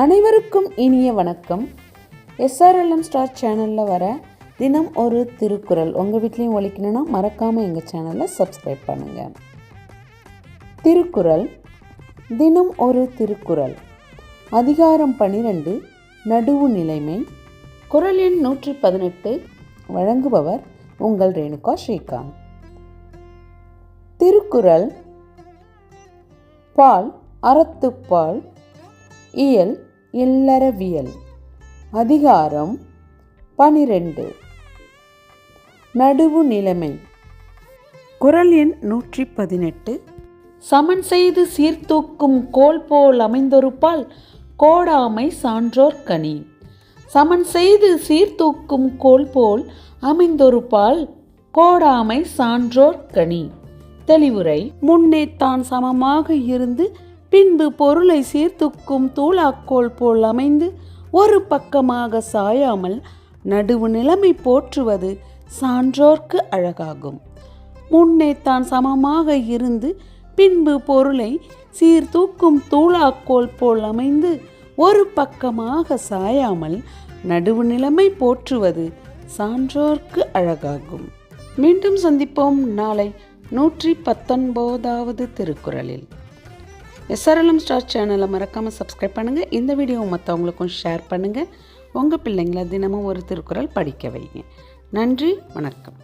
அனைவருக்கும் இனிய வணக்கம். எஸ்ஆர்எல்எம் ஸ்டார் சேனலில் வர தினம் ஒரு திருக்குறள். உங்கள் வீட்லேயும் ஒழிக்கணும்னா மறக்காமல் எங்கள் சேனலை சப்ஸ்கிரைப் பண்ணுங்கள் திருக்குறள். தினம் ஒரு திருக்குறள். அதிகாரம் பனிரெண்டு நடுவு நிலைமை. குரல் எண் நூற்றி பதினெட்டு வழங்குபவர் உங்கள் ரேணுகா ஸ்ரீகாந்த். திருக்குறள். பால் அறத்துப்பால் இயல் இல்லறவியல். அதிகாரம் பனிரெண்டு. நடுவு நிலைமை. குரல் எண் நூற்றி பதினெட்டு சமன் செய்து சீர்தூக்கும் கோல் போல் அமைந்தொருப்பால் கோடாமை சான்றோர் கனி. சமன் செய்து சீர்தூக்கும் கோல் போல் அமைந்தொருப்பால் கோடாமை சான்றோர் கனி. தெளிவுரை. முன்னே தான் சமமாக இருந்து பின்பு பொருளை சீர்தூக்கும் தூளாக்கோல் போல் அமைந்து ஒரு பக்கமாக சாயாமல் நடுவு நிலைமை போற்றுவது சான்றோர்க்கு அழகாகும். முன்னே தான் சமமாக இருந்து பின்பு பொருளை சீர்தூக்கும் தூளாக்கோல் போல் அமைந்து ஒரு பக்கமாக சாயாமல் நடுவு நிலைமை போற்றுவது சான்றோர்க்கு அழகாகும். மீண்டும் சந்திப்போம் நாளை நூற்றி பத்தொன்பதாவது திருக்குறளில். எஸ்ஆர்எல்எம் ஸ்டார் சேனலை மறக்காமல் சப்ஸ்கிரைப் பண்ணுங்கள் இந்த வீடியோவை மற்றவங்களுக்கும் ஷேர் பண்ணுங்கள் உங்கள் பிள்ளைங்களை தினமும் ஒரு திருக்குறள் படிக்க வைங்க. நன்றி வணக்கம்.